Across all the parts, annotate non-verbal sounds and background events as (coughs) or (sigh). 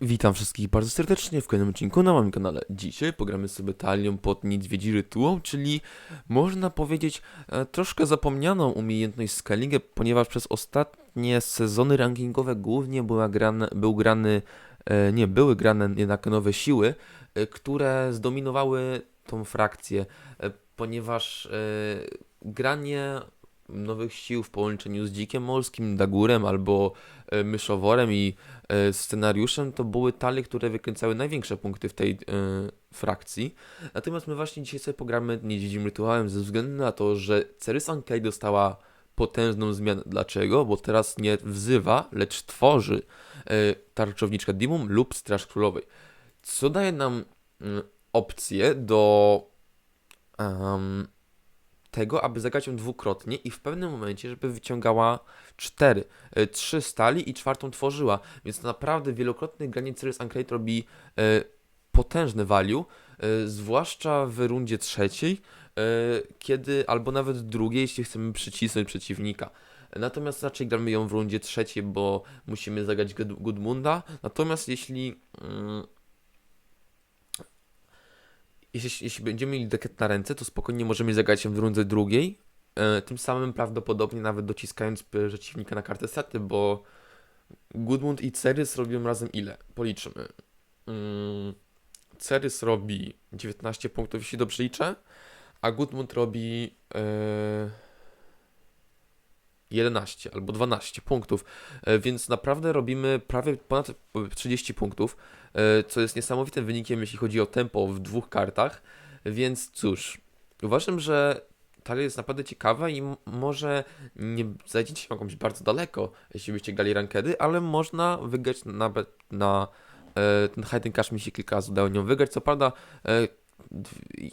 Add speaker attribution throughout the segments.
Speaker 1: Witam wszystkich bardzo serdecznie w kolejnym odcinku na moim kanale. Dzisiaj pogramy sobie talią pod Niedźwiedzi Rytuał, czyli można powiedzieć e, troszkę zapomnianą umiejętność scalingu, ponieważ przez ostatnie sezony rankingowe głównie była grane, był grany, e, nie, były grane jednak nowe siły, e, które zdominowały tą frakcję, ponieważ granie nowych sił w połączeniu z Dzikiem Molskim, Dagurem albo e, Myszoworem i e, scenariuszem to były talie, które wykręcały największe punkty w tej e, frakcji. Natomiast my właśnie dzisiaj sobie pogramy Niedźwiedzim Rytuałem ze względu na to, że Cerysan Kay dostała potężną zmianę. Dlaczego? Bo teraz nie wzywa, lecz tworzy tarczowniczkę Dimum lub Straż Królowej. Co daje nam mm, opcję do em, tego, aby zagrać ją dwukrotnie i w pewnym momencie, żeby wyciągała cztery, e, trzy stali i czwartą tworzyła. Więc naprawdę wielokrotne granie Ceres Uncrate robi e, potężne value, e, zwłaszcza w rundzie trzeciej, e, kiedy, albo nawet drugiej, jeśli chcemy przycisnąć przeciwnika. Natomiast raczej gramy ją w rundzie trzeciej, bo musimy zagrać Gud- Gudmunda. Natomiast jeśli mm, jeśli, jeśli będziemy mieli deket na ręce, to spokojnie możemy zagrać ją w rundze drugiej. E, tym samym prawdopodobnie nawet dociskając przeciwnika na kartę sety, bo Gudmund i Cerys robią razem ile? Policzymy. Mm, Cerys robi 19 punktów, jeśli dobrze liczę, a Gudmund robi e, 11 albo 12 punktów, e, więc naprawdę robimy prawie ponad 30 punktów, e, co jest niesamowitym wynikiem, jeśli chodzi o tempo w dwóch kartach, więc cóż, uważam, że talia jest naprawdę ciekawa i może nie zajdziecie jakąś bardzo daleko, jeśli byście grali rankedy, ale można wygrać nawet na e, ten and cash mi się kilka razy udało nią wygrać, co prawda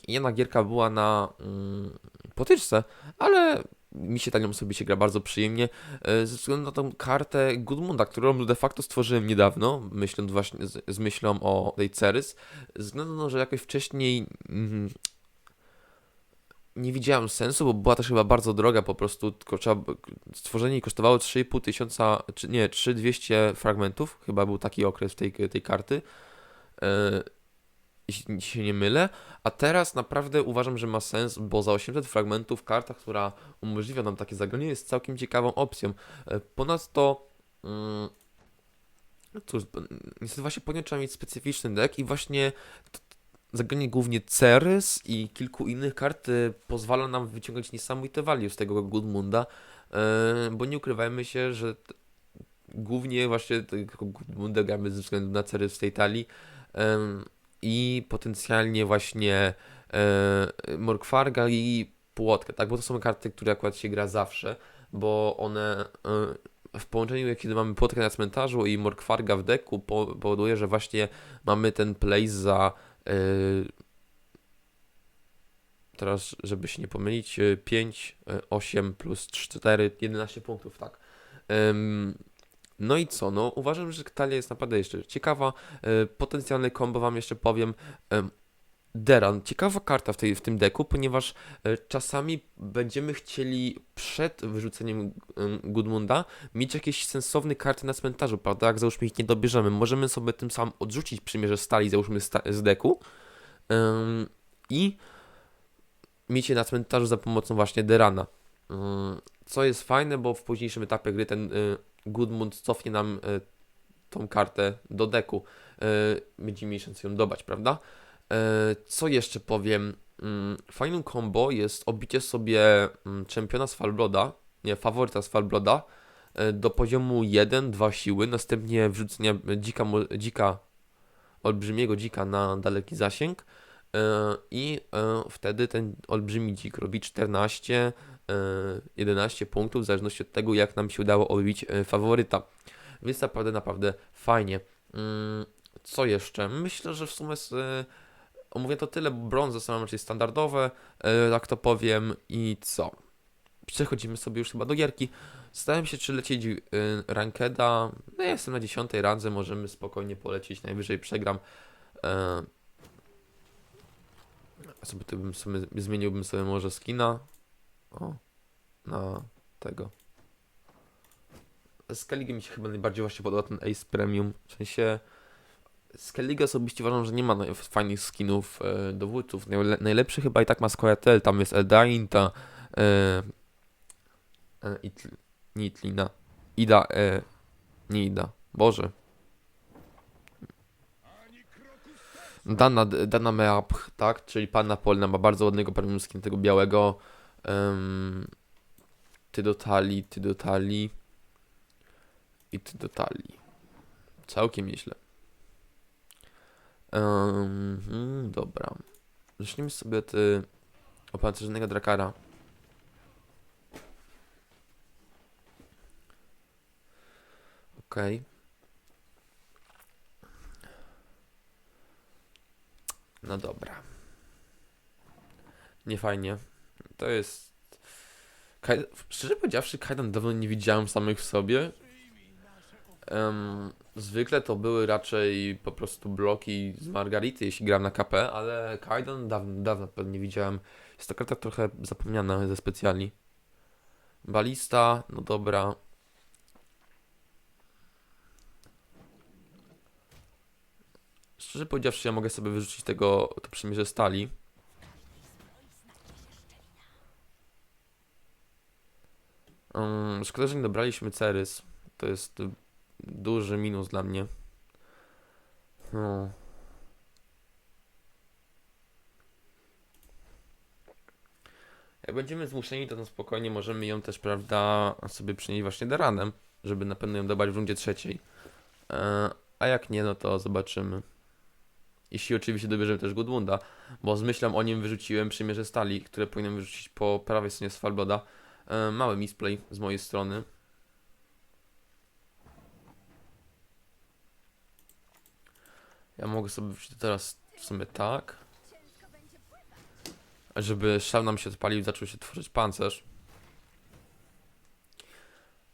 Speaker 1: jedna gierka była na mm, potyczce, ale mi się talią sobie się gra bardzo przyjemnie, e, ze względu na tą kartę Gudmunda, którą de facto stworzyłem niedawno, myśląc właśnie z, z myślą o tej Cerys, ze względu na to, że jakoś wcześniej mm, nie widziałem sensu, bo była też chyba bardzo droga po prostu, tylko trzeba, stworzenie kosztowało 3,5 tysiąca, czy nie, 3200 fragmentów, chyba był taki okres tej, tej karty, e, jeśli się nie mylę, a teraz naprawdę uważam, że ma sens, bo za 800 fragmentów karta, która umożliwia nam takie zagranie, jest całkiem ciekawą opcją. E, Ponadto, mm, cóż, niestety właśnie ponieważ trzeba mieć specyficzny deck i właśnie zagranie głównie Ceres i kilku innych kart e, pozwala nam wyciągać niesamowite value z tego Gudmunda, e, bo nie ukrywajmy się, że głównie właśnie tego Gudmunda gramy ze względu na Ceres w tej talii i potencjalnie właśnie e, Morkwarga i Płotkę, tak? Bo to są karty, które akurat się gra zawsze, bo one e, w połączeniu, kiedy mamy Płotkę na cmentarzu i Morkwarga w deku, po, powoduje, że właśnie mamy ten play za e, teraz, żeby się nie pomylić, e, 5, e, 8 plus 4, 11 punktów, tak. No i co? No uważam, że talia jest naprawdę jeszcze ciekawa. E, Potencjalny combo wam jeszcze powiem. Em, Deran, ciekawa karta w, tej, w tym deku, ponieważ e, czasami będziemy chcieli przed wyrzuceniem em, Gudmunda mieć jakieś sensowne karty na cmentarzu, prawda? Jak załóżmy ich nie dobierzemy, możemy sobie tym samym odrzucić przymierze stali, załóżmy z deku em, i mieć je na cmentarzu za pomocą właśnie Derana. Ym, Co jest fajne, bo w późniejszym etapie gry ten y, Gudmund cofnie nam y, tą kartę do deku. Będziemy mieli szansę ją dobać, prawda? Y, Co jeszcze powiem? Ym, Fajnym combo jest obicie sobie ym, czempiona z Falbroda, nie, faworyta z Falbroda y, do poziomu 1, 2 siły, następnie wrzucenie dzika, dzika olbrzymiego dzika na daleki zasięg e, i e, wtedy ten olbrzymi dzik robi 14, e, 11 punktów w zależności od tego jak nam się udało obić e, faworyta. Więc naprawdę, naprawdę fajnie. Mm, Co jeszcze? Myślę, że w sumie z, e, omówię to tyle. Brązy są raczej standardowe, e, tak to powiem. I co? Przechodzimy sobie już chyba do gierki. Zastanawiam się, czy lecieć rankeda. No ja jestem na 10 randze, możemy spokojnie polecieć, najwyżej przegram. E, sobie to bym sobie, zmieniłbym sobie może skina. O, na tego. Z Kaligiem mi się chyba najbardziej właśnie podoba ten Ace Premium. W sensie Skellige osobiście uważam, że nie ma fajnych skinów e, dowódców. Najle najlepszy chyba i tak ma Squaretel, tam jest Eldain, ta e, e, Itl nie Itlina, Ida, e, nie Ida, Boże. Dana, Dana Meapch, tak, czyli panna polna ma bardzo ładnego premium skin tego białego. Um, ty do talii, ty do talii i ty do talii. Całkiem nieźle. Um, dobra. Zacznijmy sobie od y, opancerzonego drakara. Okej. No dobra. Nie fajnie. To jest. Kaj... Szczerze powiedziawszy, Kaidan dawno nie widziałem samych w sobie. Em, zwykle to były raczej po prostu bloki z Margarity, jeśli gram na KP, ale Kaidan dawno, dawno pewnie widziałem. Jest to karta trochę zapomniana ze specjali. Balista, no dobra. Szczerze powiedziawszy, ja mogę sobie wyrzucić tego, to przymierze stali. Um, szkoda, że nie dobraliśmy Cerys. To jest duży minus dla mnie. No. Jak będziemy zmuszeni, to na spokojnie możemy ją też, prawda, sobie przynieść właśnie Daranem, żeby na pewno ją dobrać w rundzie trzeciej. E, a jak nie, no to zobaczymy. Jeśli oczywiście dobierzemy też Gudmunda, bo z myślą o nim wyrzuciłem przymierze stali, które powinienem wyrzucić po prawej stronie Svalboda. E, mały misplay z mojej strony. Ja mogę sobie wrzucić teraz w sumie tak. Żeby szał nam się odpalił, zaczął się tworzyć pancerz.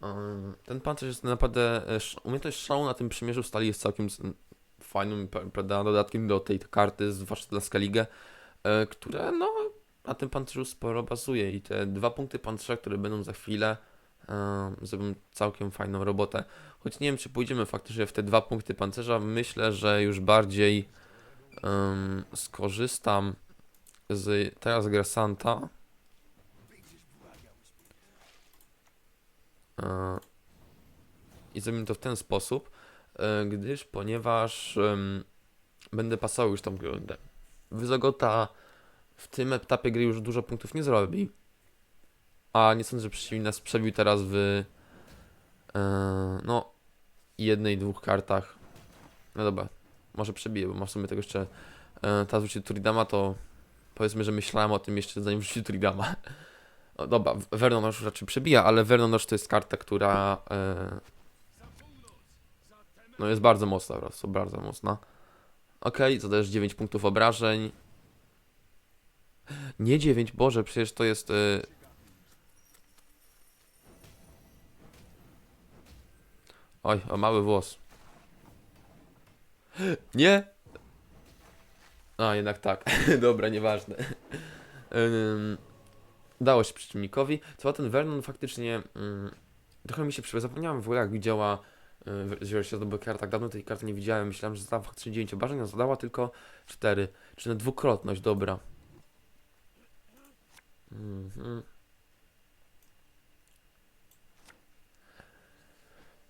Speaker 1: Ym, Ten pancerz jest naprawdę. e, Umiejętność szału na tym przymierzu stali jest całkiem fajnym pra- prawda, dodatkiem do tej karty, zwłaszcza dla Skellige, e, które no na tym pancerzu sporo bazuje i te dwa punkty pancerza, które będą za chwilę, e, zrobią całkiem fajną robotę. Choć nie wiem, czy pójdziemy faktycznie w te dwa punkty pancerza, myślę, że już bardziej em, skorzystam z teraz Grasanta. E, I zrobimy to w ten sposób, e, gdyż ponieważ będę pasował już tą rundę. Wyzogota w tym etapie gry już dużo punktów nie zrobi. A nie sądzę, że przeciwnik nas przebił teraz w e, no jednej, dwóch kartach. No dobra, może przebiję, bo ma w sumie tego jeszcze e, teraz wrzucił Turidama, to powiedzmy, że myślałem o tym jeszcze zanim wrzucił Turidama. (laughs) O, dobra, Vernon już raczej przebija, ale Vernon to jest karta, która e, no jest bardzo mocna, po prostu bardzo mocna. To też 9 punktów obrażeń. Nie 9, Boże, przecież to jest. Y... Oj, o mały włos. Nie! A, jednak tak. (laughs) Dobra, nieważne. Dało się przeciwnikowi. Co ten Vernon faktycznie. ym, trochę mi się przypomina. Zapomniałem w ogóle, jak działa. Jeżeli się zdobyła karta, tak dawno tej karty nie widziałem. Myślałem, że zadała faktycznie 9 obrażeń, a zadała tylko 4. Czy na dwukrotność, dobra. Mhm.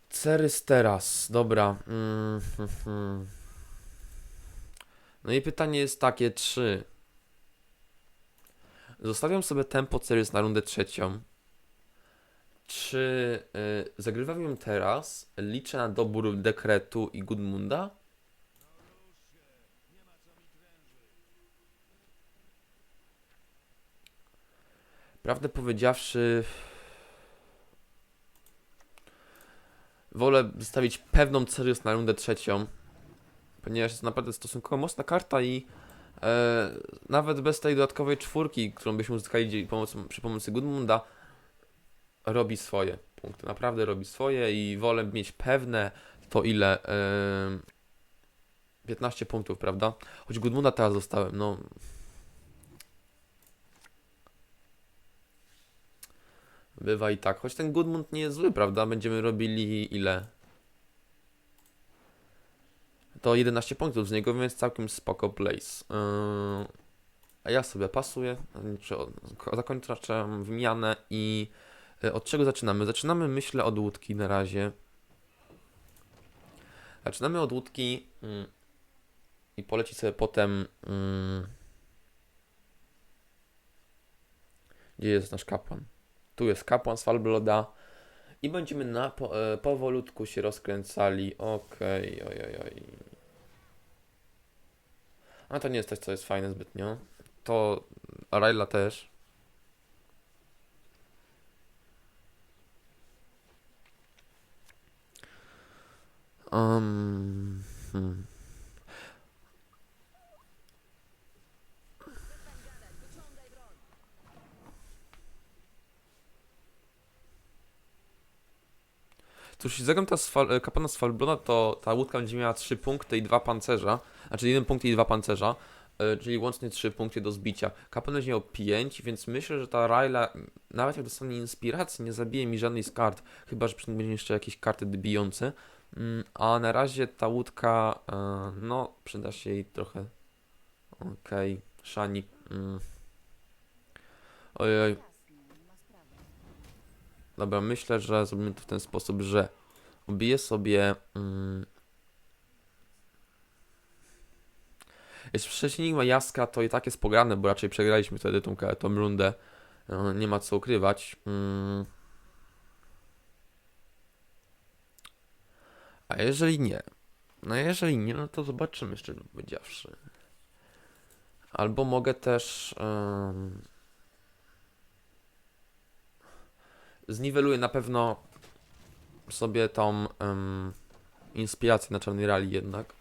Speaker 1: Cerys teraz, dobra. Mhm. No i pytanie jest takie, czy zostawiam sobie tempo Cerys na rundę trzecią, czy y, zagrywam ją teraz, liczę na dobór dekretu i Gudmunda? Prawdę powiedziawszy, wolę zostawić pewną Cerius na rundę trzecią, ponieważ jest naprawdę stosunkowo mocna karta i e, nawet bez tej dodatkowej czwórki, którą byśmy uzyskali pomocą, przy pomocy Gudmunda, robi swoje punkty. Naprawdę robi swoje i wolę mieć pewne to ile. E, 15 punktów, prawda? Choć Gudmunda teraz dostałem, no. Bywa i tak. Choć ten Gudmund nie jest zły, prawda? Będziemy robili ile? to 11 punktów z niego, więc całkiem spoko place. Yy, a ja sobie pasuję, czy od- zakończam wymianę i yy, od czego zaczynamy? Zaczynamy myślę od łódki na razie. Zaczynamy od łódki mm, i poleci sobie potem. mm, Gdzie jest nasz kapłan? Tu jest kapłan z Falbloda. I będziemy na, po, e, powolutku się rozkręcali. Okej, oj, oj, oj. A to nie jest coś, co jest fajne zbytnio. To Raila też. Um, hmm. Cóż, jeśli zagram teraz fal, e, kapłana z Falblona, to ta łódka będzie miała 3 punkty i 2 pancerza, znaczy 1 punkt i 2 pancerza, e, czyli łącznie 3 punkty do zbicia. Kapłan będzie miał 5, więc myślę, że ta Raila, nawet jak dostanie inspiracji, nie zabije mi żadnej z kart, chyba, że będzie jeszcze jakieś karty bijące. Mm, A na razie ta łódka, e, no, przyda się jej trochę. Okej, Shani. Mm. Ojej, Dobra, myślę, że zrobimy to w ten sposób, że obiję sobie. Mm, jeśli przeciwnik ma jaska, to i tak jest pograne, bo raczej przegraliśmy wtedy tą, tą rundę. E, Nie ma co ukrywać. Mm. A jeżeli nie? No jeżeli nie, no to zobaczymy, szczerze powiedziawszy. Albo mogę też. Zniweluję na pewno sobie tą em, inspirację na czarnej rali jednak.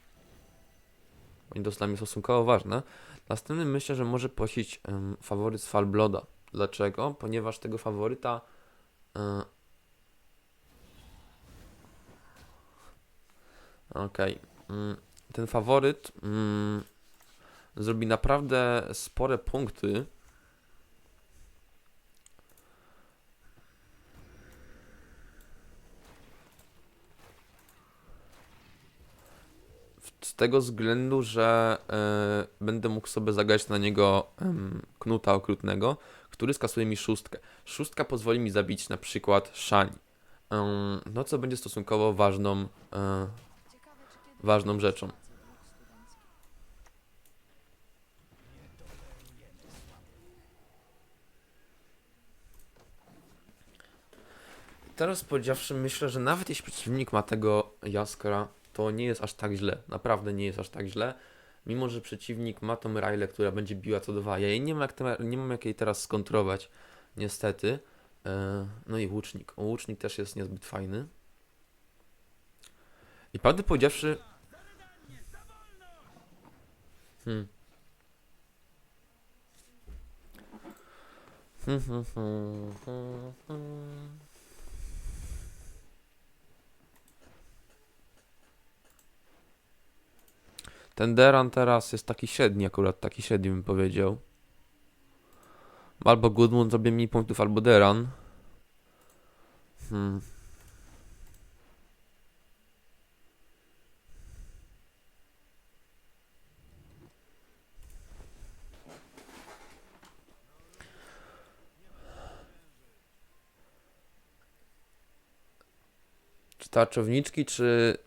Speaker 1: Oni to dla mnie stosunkowo ważne. Następnym myślę, że może prosić um, faworyt z Falbloda. Dlaczego? Ponieważ tego faworyta e, Okej. Mm, Ten faworyt mm, zrobi naprawdę spore punkty. Z tego względu, że e, będę mógł sobie zagrać na niego em, knuta okrutnego, który skasuje mi szóstkę. Szóstka pozwoli mi zabić na przykład Shani. Em, no co będzie stosunkowo ważną, e, ważną rzeczą. Teraz powiedziawszy, myślę, że nawet jeśli przeciwnik ma tego jaskra, to nie jest aż tak źle. Naprawdę nie jest aż tak źle. Mimo, że przeciwnik ma tą Railę, która będzie biła co dwa. Ja jej nie mam jak, te, nie mam jak jej teraz skontrować, niestety. E, No i łucznik. Łucznik też jest niezbyt fajny. I prawdę powiedziawszy... Hmm. Hmm, hmm, hmm, hmm, hmm. Ten Deran teraz jest taki średni akurat, taki średni bym powiedział. Albo Goodmund zrobi mniej punktów, albo Deran. Hmm. Czy tarczowniczki, czy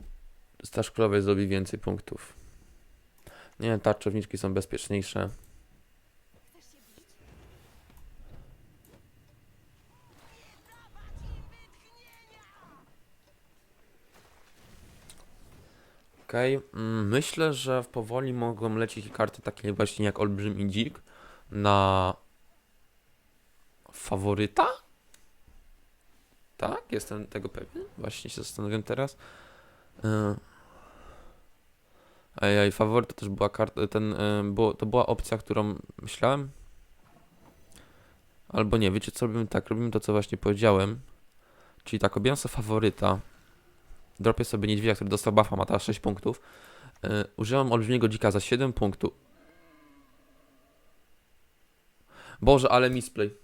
Speaker 1: Staż Królowej zrobi więcej punktów? Nie, tarczowniczki są bezpieczniejsze. Okej, mm, myślę, że powoli mogą lecieć karty takie właśnie jak Olbrzymi Dzik na faworyta? Tak, jestem tego pewny. Właśnie się zastanawiam teraz. Yy. Ej, faworyt to też była karta, ten, y, było, to była opcja, którą myślałem. Albo nie, wiecie co, robimy tak, robimy to, co właśnie powiedziałem. Czyli tak, obieram sobie faworyta. Dropię sobie niedźwiedzia, który dostał buffa, ma teraz 6 punktów. Y, używam olbrzymiego dzika za 7 punktów. Boże, ale misplay.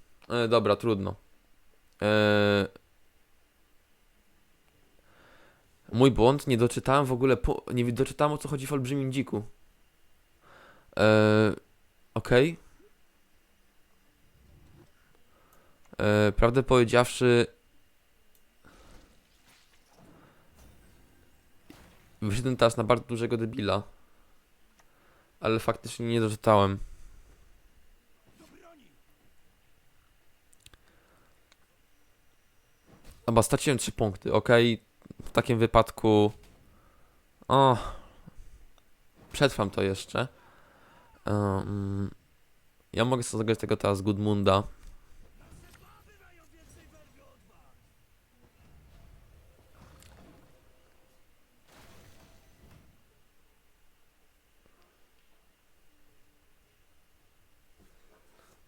Speaker 1: Y, dobra, trudno. Y, Mój błąd, nie doczytałem w ogóle, po, nie doczytałem o co chodzi w olbrzymim dziku. Eee, okej. Eee, prawdę powiedziawszy, wyszedłem teraz na bardzo dużego debila. Ale faktycznie nie doczytałem. Chyba straciłem 3 punkty, ok. W takim wypadku. O. Przetrwam to jeszcze. Um, ja mogę sobie zagrać tego teraz Gudmunda.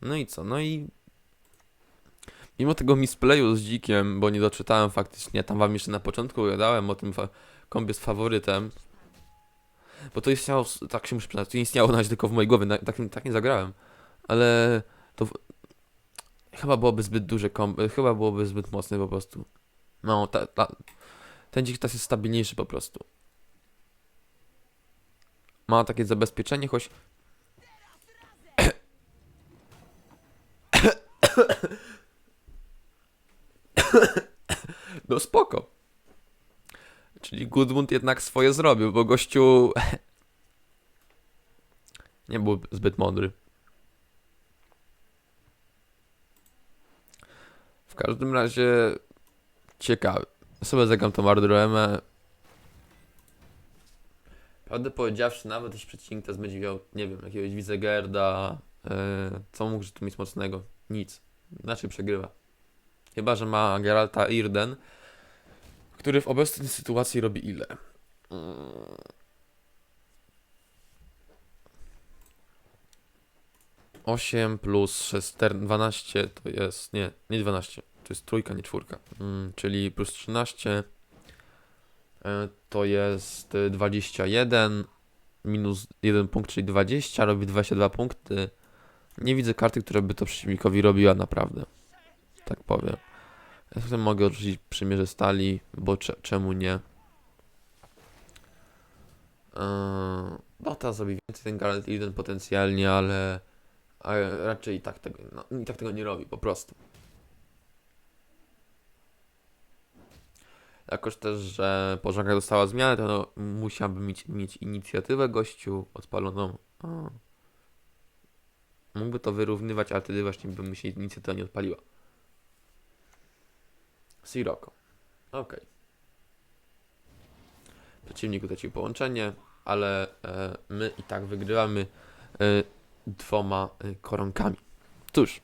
Speaker 1: No i co? No i mimo tego misplayu z dzikiem, bo nie doczytałem faktycznie, tam wam jeszcze na początku gadałem o tym kombie z faworytem. Bo to istniało, tak się muszę przyznać, to istniało na razie tylko w mojej głowie, na, tak, tak nie zagrałem. Ale to w... chyba byłoby zbyt duże kombo, chyba byłoby zbyt mocne po prostu. No, ta, ta, ten dzik teraz jest stabilniejszy po prostu. Ma takie zabezpieczenie, choć (coughs) (laughs) No spoko. Czyli Gudmund jednak swoje zrobił, bo gościu (laughs) nie był zbyt mądry. W każdym razie ciekawy. Sobie zagram tą Ardroemę. Prawdę powiedziawszy, nawet jeśli przeciwnik teraz będzie miał, nie wiem, jakiegoś Wizegerda, yy, co mógł tu mieć mocnego? Nic. Inaczej przegrywa. Chyba, że ma Geralta Irden, który w obecnej sytuacji robi ile? Mm. Osiem plus 6, 12 to jest, nie, nie 12, to jest trójka, nie czwórka, mm, czyli plus 13 e, to jest e, 21 minus 1 punkt, czyli 20, robi 22 punkty. Nie widzę karty, która by to przeciwnikowi robiła naprawdę, tak powiem. Ja potem mogę odrzucić przymierze stali, bo cze czemu nie? Eee, no teraz zrobi więcej ten Garnet Eden potencjalnie, ale, ale raczej i tak, tego, no, i tak tego nie robi, po prostu. Jakoś też, że pożarka dostała zmianę, to no, musiałby mieć, mieć inicjatywę gościu odpaloną. A. Mógłby to wyrównywać, ale wtedy właśnie by mu się inicjatywa nie odpaliła. Sirocco. Ok. Przeciwnik utracił połączenie, ale e, my i tak wygrywamy e, dwoma e, koronkami. Cóż,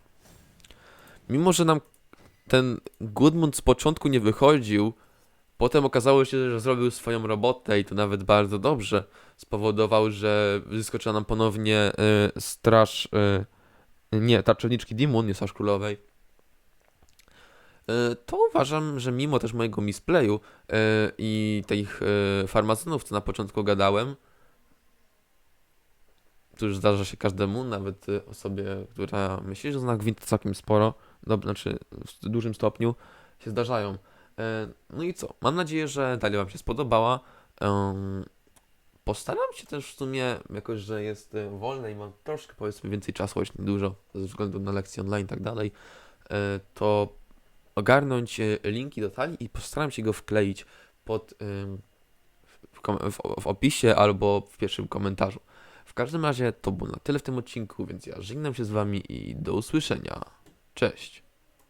Speaker 1: mimo że nam ten Gudmund z początku nie wychodził, potem okazało się, że zrobił swoją robotę i to nawet bardzo dobrze. Spowodował, że wyskoczyła nam ponownie e, straż. E, nie, tarczowniczki Demon, nie straż królowej. E, to uważam, że mimo też mojego misplayu e, i tych e, farmazonów, co na początku gadałem, to już zdarza się każdemu, nawet osobie, która myśli, że zna gwint całkiem sporo, znaczy w dużym stopniu, się zdarzają. No i co? Mam nadzieję, że dalej Wam się spodobała. Postaram się też w sumie, jakoś, że jest wolne i mam troszkę powiedzmy więcej czasu, choć nie dużo, ze względu na lekcje online i tak dalej, to ogarnąć e, linki do talii i postaram się go wkleić pod w, w, w opisie albo w pierwszym komentarzu. W każdym razie to było na tyle w tym odcinku, więc ja żegnam się z Wami i do usłyszenia. Cześć.